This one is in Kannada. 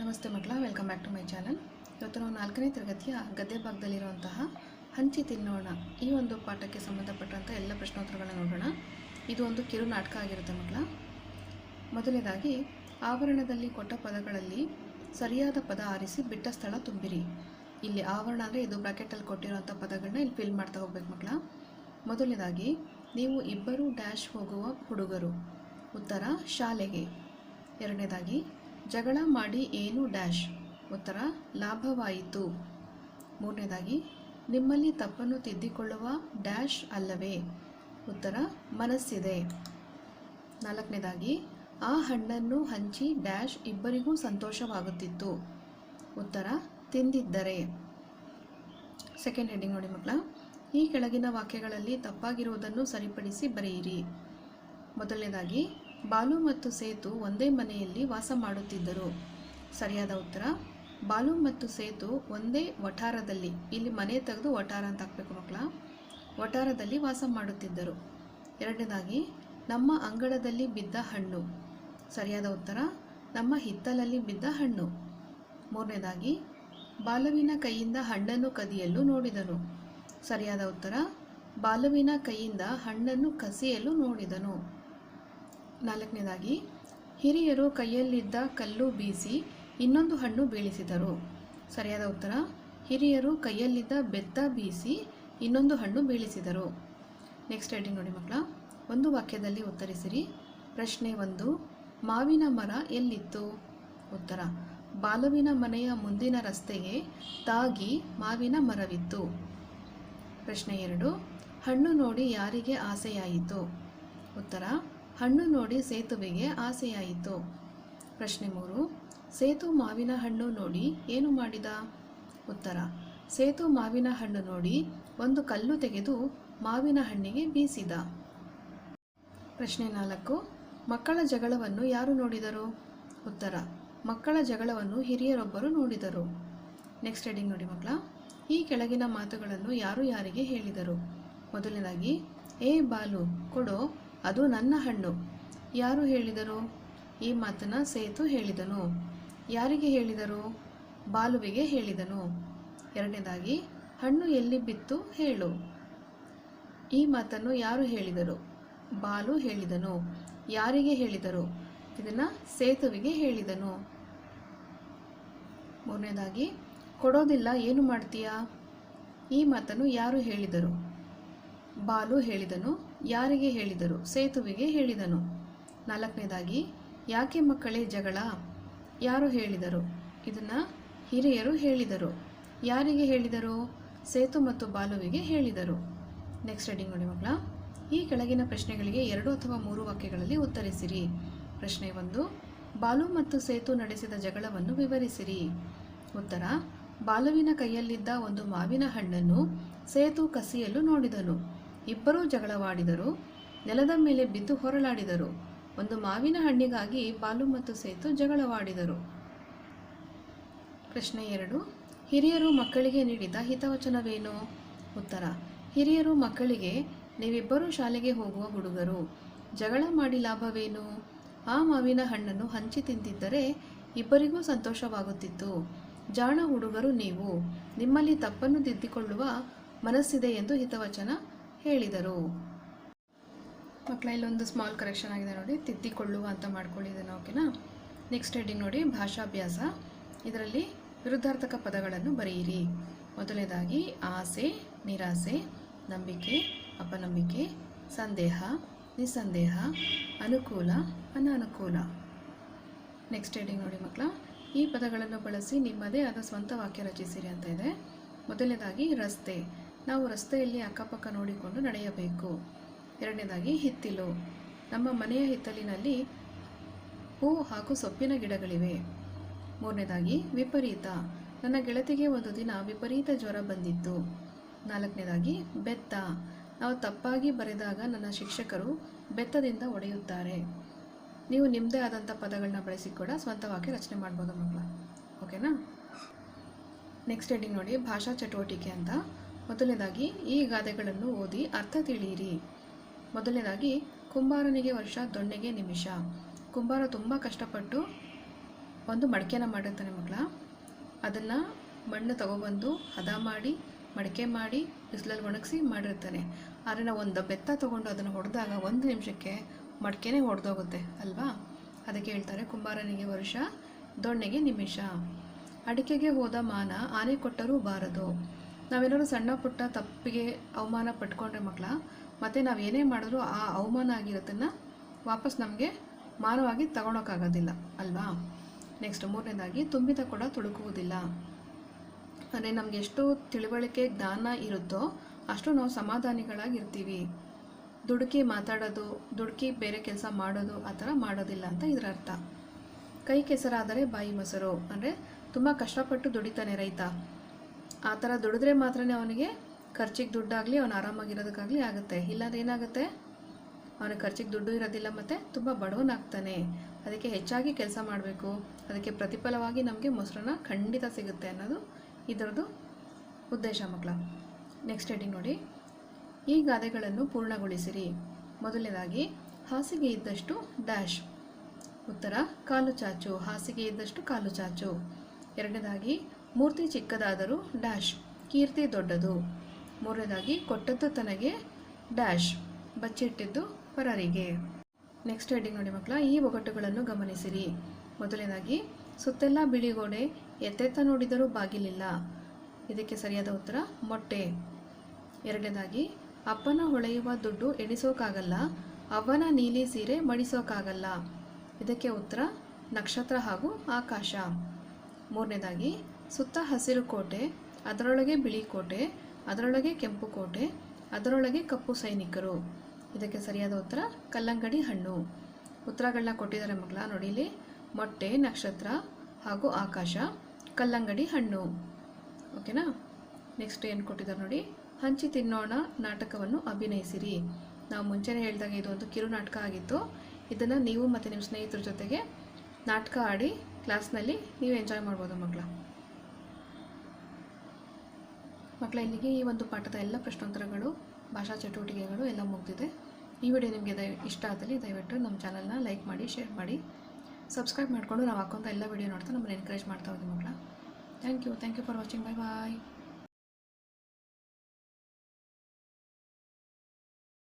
ನಮಸ್ತೆ ಮಕ್ಕಳ welcome back to my channel ಇವತ್ತು ನಾವು ನಾಲ್ಕನೇ ತರಗತಿಯ ಗದ್ದೆ ಭಾಗದಲ್ಲಿರುವಂತಹ ಹಂಚಿ ತಿನ್ನೋಣ. ಈ ಒಂದು ಪಾಠಕ್ಕೆ ಸಂಬಂಧಪಟ್ಟಂಥ ಎಲ್ಲ ಪ್ರಶ್ನೋತ್ತರಗಳನ್ನ ನೋಡೋಣ. ಇದು ಒಂದು ಕಿರು ನಾಟಕ ಆಗಿರುತ್ತೆ ಮಕ್ಕಳ. ಮೊದಲನೇದಾಗಿ, ಆವರಣದಲ್ಲಿ ಕೊಟ್ಟ ಪದಗಳಲ್ಲಿ ಸರಿಯಾದ ಪದ ಆರಿಸಿ ಬಿಟ್ಟ ಸ್ಥಳ ತುಂಬಿರಿ. ಇಲ್ಲಿ ಆವರಣ ಅಂದರೆ ಇದು ಬ್ರಾಕೆಟಲ್ಲಿ ಕೊಟ್ಟಿರುವಂಥ ಪದಗಳನ್ನ ಇಲ್ಲಿ ಫಿಲ್ ಮಾಡ್ತಾ ಹೋಗ್ಬೇಕು ಮಕ್ಕಳ. ಮೊದಲನೇದಾಗಿ, ನೀವು ಇಬ್ಬರು ಡ್ಯಾಶ್ ಹೋಗುವ ಹುಡುಗರು. ಉತ್ತರ, ಶಾಲೆಗೆ. ಎರಡನೇದಾಗಿ ಜಗಳ ಮಾಡಿ ಏನು ಡ್ಯಾಶ್? ಉತ್ತರ, ಲಾಭವಾಯಿತು. ಮೂರನೇದಾಗಿ, ನಿಮ್ಮಲ್ಲಿ ತಪ್ಪನ್ನು ತಿದ್ದಿಕೊಳ್ಳುವ ಡ್ಯಾಶ್ ಅಲ್ಲವೇ? ಉತ್ತರ, ಮನಸ್ಸಿದೆ. ನಾಲ್ಕನೇದಾಗಿ, ಆ ಹಣ್ಣನ್ನು ಹಂಚಿ ಡ್ಯಾಶ್ ಇಬ್ಬರಿಗೂ ಸಂತೋಷವಾಗುತ್ತಿತ್ತು. ಉತ್ತರ, ತಿಂದಿದ್ದರೆ. ಸೆಕೆಂಡ್ ಹೆಡ್ಡಿಂಗ್ ನೋಡಿ ಮಕ್ಕಳ, ಈ ಕೆಳಗಿನ ವಾಕ್ಯಗಳಲ್ಲಿ ತಪ್ಪಾಗಿರುವುದನ್ನು ಸರಿಪಡಿಸಿ ಬರೆಯಿರಿ. ಮೊದಲನೇದಾಗಿ ಬಾಲು ಮತ್ತು ಸೇತು ಒಂದೇ ಮನೆಯಲ್ಲಿ ವಾಸ ಮಾಡುತ್ತಿದ್ದರು. ಸರಿಯಾದ ಉತ್ತರ, ಬಾಲು ಮತ್ತು ಸೇತು ಒಂದೇ ವಠಾರದಲ್ಲಿ, ಇಲ್ಲಿ ಮನೆ ತೆಗೆದು ವಠಾರ ಅಂತ ಹಾಕ್ಬೇಕು ಮಕ್ಕಳ. ವಠಾರದಲ್ಲಿ ವಾಸ ಮಾಡುತ್ತಿದ್ದರು. ಎರಡನೇದಾಗಿ, ನಮ್ಮ ಅಂಗಳದಲ್ಲಿ ಬಿದ್ದ ಹಣ್ಣು. ಸರಿಯಾದ ಉತ್ತರ, ನಮ್ಮ ಹಿತ್ತಲಲ್ಲಿ ಬಿದ್ದ ಹಣ್ಣು. ಮೂರನೇದಾಗಿ, ಬಾಲುವಿನ ಕೈಯಿಂದ ಹಣ್ಣನ್ನು ಕದಿಯಲು ನೋಡಿದನು. ಸರಿಯಾದ ಉತ್ತರ, ಬಾಲುವಿನ ಕೈಯಿಂದ ಹಣ್ಣನ್ನು ಕಸಿಯಲು ನೋಡಿದನು. ನಾಲ್ಕನೇದಾಗಿ, ಹಿರಿಯರು ಕೈಯಲ್ಲಿದ್ದ ಕಲ್ಲು ಬೀಸಿ ಇನ್ನೊಂದು ಹಣ್ಣು ಬೀಳಿಸಿದರು. ಸರಿಯಾದ ಉತ್ತರ, ಹಿರಿಯರು ಕೈಯಲ್ಲಿದ್ದ ಬೆತ್ತ ಬೀಸಿ ಇನ್ನೊಂದು ಹಣ್ಣು ಬೀಳಿಸಿದರು. ನೆಕ್ಸ್ಟ್ ಹೇಳಿ ನೋಡಿ ಮಕ್ಕಳ, ಒಂದು ವಾಕ್ಯದಲ್ಲಿ ಉತ್ತರಿಸಿರಿ. ಪ್ರಶ್ನೆ ಒಂದು, ಮಾವಿನ ಮರ ಎಲ್ಲಿತ್ತು? ಉತ್ತರ, ಬಾಲುವಿನ ಮನೆಯ ಮುಂದಿನ ರಸ್ತೆಗೆ ತಾಗಿ ಮಾವಿನ ಮರವಿತ್ತು. ಪ್ರಶ್ನೆ ಎರಡು, ಹಣ್ಣು ನೋಡಿ ಯಾರಿಗೆ ಆಸೆಯಾಯಿತು? ಉತ್ತರ ಹಣ್ಣು ನೋಡಿ ಸೇತುವೆಗೆ ಆಸೆಯಾಯಿತು. ಪ್ರಶ್ನೆ ಮೂರು, ಸೇತು ಮಾವಿನ ಹಣ್ಣು ನೋಡಿ ಏನು ಮಾಡಿದ? ಉತ್ತರ, ಸೇತು ಮಾವಿನ ಹಣ್ಣು ನೋಡಿ ಒಂದು ಕಲ್ಲು ತೆಗೆದು ಮಾವಿನ ಹಣ್ಣಿಗೆ ಬೀಸಿದ. ಪ್ರಶ್ನೆ ನಾಲ್ಕು, ಮಕ್ಕಳ ಜಗಳವನ್ನು ಯಾರು ನೋಡಿದರು? ಉತ್ತರ, ಮಕ್ಕಳ ಜಗಳವನ್ನು ಹಿರಿಯರೊಬ್ಬರು ನೋಡಿದರು. ನೆಕ್ಸ್ಟ್ ಹೆಡಿಂಗ್ ನೋಡಿ ಮಕ್ಕಳ, ಈ ಕೆಳಗಿನ ಮಾತುಗಳನ್ನು ಯಾರು ಯಾರಿಗೆ ಹೇಳಿದರು? ಮೊದಲನೇದಾಗಿ, ಏ ಬಾಲು, ಕೊಡೋ ಅದು ನನ್ನ ಹಣ್ಣು. ಯಾರು ಹೇಳಿದರು? ಈ ಮಾತನ್ನು ಸೇತು ಹೇಳಿದನು. ಯಾರಿಗೆ ಹೇಳಿದರು? ಬಾಲುವಿಗೆ ಹೇಳಿದನು. ಎರಡನೇದಾಗಿ, ಹಣ್ಣು ಎಲ್ಲಿ ಬಿತ್ತು ಹೇಳು. ಈ ಮಾತನ್ನು ಯಾರು ಹೇಳಿದರು? ಬಾಲು ಹೇಳಿದನು. ಯಾರಿಗೆ ಹೇಳಿದರು? ಇದನ್ನು ಸೇತುವಿಗೆ ಹೇಳಿದನು. ಮೂರನೇದಾಗಿ, ಕೊಡೋದಿಲ್ಲ, ಏನು ಮಾಡ್ತೀಯಾ? ಈ ಮಾತನ್ನು ಯಾರು ಹೇಳಿದರು? ಬಾಲು ಹೇಳಿದನು. ಯಾರಿಗೆ ಹೇಳಿದರು? ಸೇತುವೆಗೆ ಹೇಳಿದನು. ನಾಲ್ಕನೇದಾಗಿ, ಯಾಕೆ ಮಕ್ಕಳೇ ಜಗಳ? ಯಾರು ಹೇಳಿದರು? ಇದನ್ನು ಹಿರಿಯರು ಹೇಳಿದರು. ಯಾರಿಗೆ ಹೇಳಿದರು? ಸೇತು ಮತ್ತು ಬಾಲುವಿಗೆ ಹೇಳಿದರು. ನೆಕ್ಸ್ಟ್ ರೆಡಿಂಗ್ ನೋಡಿ ಮಕ್ಕಳ. ಈ ಕೆಳಗಿನ ಪ್ರಶ್ನೆಗಳಿಗೆ ಎರಡು ಅಥವಾ ಮೂರು ವಾಕ್ಯಗಳಲ್ಲಿ ಉತ್ತರಿಸಿರಿ. ಪ್ರಶ್ನೆ ಒಂದು, ಬಾಲು ಮತ್ತು ಸೇತು ನಡೆಸಿದ ಜಗಳವನ್ನು ವಿವರಿಸಿರಿ. ಉತ್ತರ, ಬಾಲುವಿನ ಕೈಯಲ್ಲಿದ್ದ ಒಂದು ಮಾವಿನ ಹಣ್ಣನ್ನು ಸೇತು ಕಸಿಯಲು ನೋಡಿದನು. ಇಬ್ಬರೂ ಜಗಳವಾಡಿದರು. ನೆಲದ ಮೇಲೆ ಬಿದ್ದು ಹೊರಳಾಡಿದರು ಒಂದು ಮಾವಿನ ಹಣ್ಣಿಗಾಗಿ ಬಾಲು ಮತ್ತು ಸೇತು ಜಗಳವಾಡಿದರು. ಪ್ರಶ್ನೆ ಎರಡು. ಹಿರಿಯರು ಮಕ್ಕಳಿಗೆ ನೀಡಿದ ಹಿತವಚನವೇನು? ಉತ್ತರ. ಹಿರಿಯರು ಮಕ್ಕಳಿಗೆ, ನೀವಿಬ್ಬರೂ ಶಾಲೆಗೆ ಹೋಗುವ ಹುಡುಗರು. ಜಗಳ ಮಾಡಿ ಲಾಭವೇನು? ಆ ಮಾವಿನ ಹಣ್ಣನ್ನು ಹಂಚಿ ತಿಂದಿದ್ದರೆ ಇಬ್ಬರಿಗೂ ಸಂತೋಷವಾಗುತ್ತಿತ್ತು. ಜಾಣ ಹುಡುಗರು ನೀವು. ನಿಮ್ಮಲ್ಲಿ ತಪ್ಪನ್ನು ತಿದ್ದಿಕೊಳ್ಳುವ ಮನಸ್ಸಿದೆ ಎಂದು ಹಿತವಚನ ಹೇಳಿದರು. ಮಕ್ಕಳ ಇಲ್ಲೊಂದು ಸ್ಮಾಲ್ ಕರೆಕ್ಷನ್ ಆಗಿದೆ ನೋಡಿ. ತಿದ್ದಿಕೊಳ್ಳುವ ಅಂತ ಮಾಡ್ಕೊಳ್ಳಿದ್ದೇನೆ ಓಕೆನಾ ನೆಕ್ಸ್ಟ್ ಹೆಡ್ಡಿಂಗ್ ನೋಡಿ, ಭಾಷಾಭ್ಯಾಸ. ಇದರಲ್ಲಿ ವಿರುದ್ಧಾರ್ಥಕ ಪದಗಳನ್ನು ಬರೆಯಿರಿ. ಮೊದಲನೇದಾಗಿ, ಆಸೆ, ನಿರಾಸೆ, ನಂಬಿಕೆ, ಅಪನಂಬಿಕೆ, ಸಂದೇಹ, ನಿಸ್ಸಂದೇಹ, ಅನುಕೂಲ, ಅನಾನುಕೂಲ. ನೆಕ್ಸ್ಟ್ ಹೆಡ್ಡಿಂಗ್ ನೋಡಿ ಮಕ್ಕಳ ಈ ಪದಗಳನ್ನು ಬಳಸಿ ನಿಮ್ಮದೇ ಆದ ಸ್ವಂತ ವಾಕ್ಯ ರಚಿಸಿರಿ ಅಂತ ಇದೆ. ಮೊದಲನೇದಾಗಿ, ರಸ್ತೆ. ನಾವು ರಸ್ತೆಯಲ್ಲಿ ಅಕ್ಕಪಕ್ಕ ನೋಡಿಕೊಂಡು ನಡೆಯಬೇಕು. ಎರಡನೇದಾಗಿ, ಹಿತ್ತಿಲು. ನಮ್ಮ ಮನೆಯ ಹಿತ್ತಲಿನಲ್ಲಿ ಹೂ ಹಾಗೂ ಸೊಪ್ಪಿನ ಗಿಡಗಳಿವೆ. ಮೂರನೇದಾಗಿ, ವಿಪರೀತ. ನನ್ನ ಗೆಳತಿಗೆ ಒಂದು ದಿನ ವಿಪರೀತ ಜ್ವರ ಬಂದಿತ್ತು. ನಾಲ್ಕನೇದಾಗಿ, ಬೆತ್ತ. ನಾವು ತಪ್ಪಾಗಿ ಬರೆದಾಗ ನನ್ನ ಶಿಕ್ಷಕರು ಬೆತ್ತದಿಂದ ಒಡೆಯುತ್ತಾರೆ ನೀವು ನಿಮ್ಮದೇ ಆದಂಥ ಪದಗಳನ್ನ ಬಳಸಿ ಕೂಡ ಸ್ವಂತ ವಾಕ್ಯ ರಚನೆ ಮಾಡ್ಬೋದು ಮಕ್ಕಳ? ಓಕೆನಾ? ನೆಕ್ಸ್ಟ್ ಹೆಡಿಂಗ್ ನೋಡಿ, ಭಾಷಾ ಚಟುವಟಿಕೆ ಅಂತ. ಮೊದಲನೇದಾಗಿ ಈ ಗಾದೆಗಳನ್ನು ಓದಿ ಅರ್ಥ ತಿಳಿಯಿರಿ. ಮೊದಲನೇದಾಗಿ, ಕುಂಬಾರನಿಗೆ ವರ್ಷ ದೊಣ್ಣೆಗೆ ನಿಮಿಷ. ಕುಂಬಾರ ತುಂಬ ಕಷ್ಟಪಟ್ಟು ಒಂದು ಮಡಿಕೆನ ಮಾಡಿರ್ತಾನೆ ಮಗಳ. ಅದನ್ನು ಮಣ್ಣು ತಗೊಬಂದು ಹದ ಮಾಡಿ, ಮಡಿಕೆ ಮಾಡಿ, ಬಿಸಿಲಲ್ಲಿ ಒಣಗಿಸಿ ಮಾಡಿರ್ತಾನೆ. ಆದರೆ ಒಂದು ಬೆತ್ತ ತೊಗೊಂಡು ಅದನ್ನು ಹೊಡೆದಾಗ ಒಂದು ನಿಮಿಷಕ್ಕೆ ಮಡಿಕೆನೇ ಹೊಡೆದೋಗುತ್ತೆ ಅಲ್ವಾ? ಅದಕ್ಕೆ ಹೇಳ್ತಾರೆ, ಕುಂಬಾರನಿಗೆ ವರ್ಷ ದೊಣ್ಣೆಗೆ ನಿಮಿಷ. ಅಡಿಕೆಗೆ ಹೋದ ಮಾನ ಆನೆ ಕೊಟ್ಟರೂ ಬಾರದು. ನಾವೇನಾದ್ರು ಸಣ್ಣ ಪುಟ್ಟ ತಪ್ಪಿಗೆ ಅವಮಾನ ಪಟ್ಕೊಂಡ್ರೆ ಮಕ್ಕಳ, ಮತ್ತು ನಾವು ಏನೇ ಮಾಡಿದ್ರೂ ಆ ಅವಮಾನ ಆಗಿರೋದನ್ನು ವಾಪಸ್ ನಮಗೆ ಮಾನವಾಗಿ ತಗೊಳಕ್ಕಾಗೋದಿಲ್ಲ, ಅಲ್ವಾ? ನೆಕ್ಸ್ಟ್ ಮೂರನೇದಾಗಿ, ತುಂಬಿದ ಕೂಡ ತುಳುಕುವುದಿಲ್ಲ. ಅಂದರೆ ನಮಗೆ ಎಷ್ಟು ತಿಳುವಳಿಕೆ, ಜ್ಞಾನ ಇರುತ್ತೋ ಅಷ್ಟು ನಾವು ಸಮಾಧಾನಿಗಳಾಗಿರ್ತೀವಿ. ದುಡುಕಿ ಮಾತಾಡೋದು, ದುಡುಕಿ ಬೇರೆ ಕೆಲಸ ಮಾಡೋದು ಆ ಥರ ಮಾಡೋದಿಲ್ಲ ಅಂತ ಇದರ ಅರ್ಥ. ಕೈ ಕೆಸರಾದರೆ ಬಾಯಿ ಮೊಸರು. ಅಂದರೆ ತುಂಬ ಕಷ್ಟಪಟ್ಟು ದುಡಿತಾನೆ ರೈತ. ಆ ಥರ ದುಡಿದ್ರೆ ಮಾತ್ರನೇ ಅವನಿಗೆ ಖರ್ಚಿಗೆ ದುಡ್ಡಾಗಲಿ, ಅವನು ಆರಾಮಾಗಿರೋದಕ್ಕಾಗಲಿ ಆಗುತ್ತೆ. ಏನಾಗುತ್ತೆ? ಅವನಿಗೆ ಖರ್ಚಿಗೆ ದುಡ್ಡು ಇರೋದಿಲ್ಲ ಮತ್ತು ತುಂಬ ಬಡವನಾಗ್ತಾನೆ. ಅದಕ್ಕೆ ಹೆಚ್ಚಾಗಿ ಕೆಲಸ ಮಾಡಬೇಕು. ಅದಕ್ಕೆ ಪ್ರತಿಫಲವಾಗಿ ನಮಗೆ ಮೊಸರನ್ನ ಖಂಡಿತ ಸಿಗುತ್ತೆ ಅನ್ನೋದು ಇದರದ್ದು ಉದ್ದೇಶ ಮಕ್ಕಳ. ನೆಕ್ಸ್ಟ್ ಹೆಡಿಂಗ್ ನೋಡಿ. ಈ ಗಾದೆಗಳನ್ನು ಪೂರ್ಣಗೊಳಿಸಿರಿ. ಮೊದಲನೇದಾಗಿ, ಹಾಸಿಗೆ ಇದ್ದಷ್ಟು ಡ್ಯಾಶ್ ಉತ್ತರ, ಕಾಲು ಚಾಚು. ಹಾಸಿಗೆ ಇದ್ದಷ್ಟು ಕಾಲು ಚಾಚು. ಎರಡನೇದಾಗಿ ಮೂರ್ತಿ ಚಿಕ್ಕದಾದರೂ ಡ್ಯಾಶ್, ಕೀರ್ತಿ ದೊಡ್ಡದು. ಮೂರನೇದಾಗಿ, ಕೊಟ್ಟದ್ದು ತನಗೆ ಡ್ಯಾಶ್, ಬಚ್ಚಿಟ್ಟಿದ್ದು ಪರರಿಗೆ ನೆಕ್ಸ್ಟ್ ಹೆಡ್ಡಿಂಗ್ ನೋಡಿ ಮಕ್ಕಳ, ಈ ಒಗಟುಗಳನ್ನು ಗಮನಿಸಿರಿ. ಮೊದಲನೇದಾಗಿ, ಸುತ್ತೆಲ್ಲ ಬಿಳಿಗೋಡೆ, ಎತ್ತೆತ್ತ ನೋಡಿದರೂ ಬಾಗಿಲಿಲ್ಲ. ಇದಕ್ಕೆ ಸರಿಯಾದ ಉತ್ತರ, ಮೊಟ್ಟೆ. ಎರಡನೇದಾಗಿ, ಅಪ್ಪನ ಹೊಳೆಯುವ ದುಡ್ಡು ಎಣಿಸೋಕ್ಕಾಗಲ್ಲ ಅವನ ನೀಲಿ ಸೀರೆ ಮಡಿಸೋಕ್ಕಾಗಲ್ಲ ಇದಕ್ಕೆ ಉತ್ತರ, ನಕ್ಷತ್ರ ಹಾಗೂ ಆಕಾಶ. ಮೂರನೇದಾಗಿ ಸುತ್ತ ಹಸಿರು ಕೋಟೆ, ಅದರೊಳಗೆ ಬಿಳಿ ಕೋಟೆ, ಅದರೊಳಗೆ ಕೆಂಪು ಕೋಟೆ, ಅದರೊಳಗೆ ಕಪ್ಪು ಸೈನಿಕರು. ಇದಕ್ಕೆ ಸರಿಯಾದ ಉತ್ತರ, ಕಲ್ಲಂಗಡಿ ಹಣ್ಣು. ಉತ್ತರಗಳನ್ನ ಕೊಟ್ಟಿದ್ದಾರೆ ಮಕ್ಕಳ ನೋಡಿ ಇಲ್ಲಿ. ಮೊಟ್ಟೆ, ನಕ್ಷತ್ರ ಹಾಗೂ ಆಕಾಶ, ಕಲ್ಲಂಗಡಿ ಹಣ್ಣು. ಓಕೆನಾ? ನೆಕ್ಸ್ಟ್ ಏನು ಕೊಟ್ಟಿದ್ದಾರೆ ನೋಡಿ? ಹಂಚಿ ತಿನ್ನೋಣ ನಾಟಕವನ್ನು ಅಭಿನಯಿಸಿರಿ. ನಾವು ಮುಂಚೆನೇ ಹೇಳಿದಾಗ ಇದು ಒಂದು ಕಿರು ನಾಟಕ ಆಗಿತ್ತು. ಇದನ್ನು ನೀವು ಮತ್ತು ನಿಮ್ಮ ಸ್ನೇಹಿತರ ಜೊತೆಗೆ ನಾಟಕ ಆಡಿ ಕ್ಲಾಸ್ನಲ್ಲಿ ನೀವು ಎಂಜಾಯ್ ಮಾಡ್ಬೋದು ಮಕ್ಕಳ ಮಕ್ಕಳ ಇಲ್ಲಿಗೆ ಈ ಒಂದು ಪಾಠದ ಎಲ್ಲ ಪ್ರಶ್ನೋತ್ತರಗಳು, ಭಾಷಾ ಚಟುವಟಿಕೆಗಳು ಎಲ್ಲ ಮುಗಿದಿದೆ. ಈ ವಿಡಿಯೋ ನಿಮಗೆ ದಯ ಇಷ್ಟ ಆದಲ್ಲಿ ದಯವಿಟ್ಟು ನಮ್ಮ ಚಾನಲ್ನ ಲೈಕ್ ಮಾಡಿ, ಶೇರ್ ಮಾಡಿ. ಸಬ್ಸ್ಕ್ರೈಬ್ ಮಾಡಿಕೊಂಡು ನಾವು ಹಾಕೋಂಥ ಎಲ್ಲ ವಿಡಿಯೋ ನೋಡ್ತಾ ನಮ್ಮನ್ನು ಎನ್ಕರೇಜ್ ಮಾಡ್ತಾ ಹೋಗಿ ಮಕ್ಕಳ thank you thank you for watching bye bye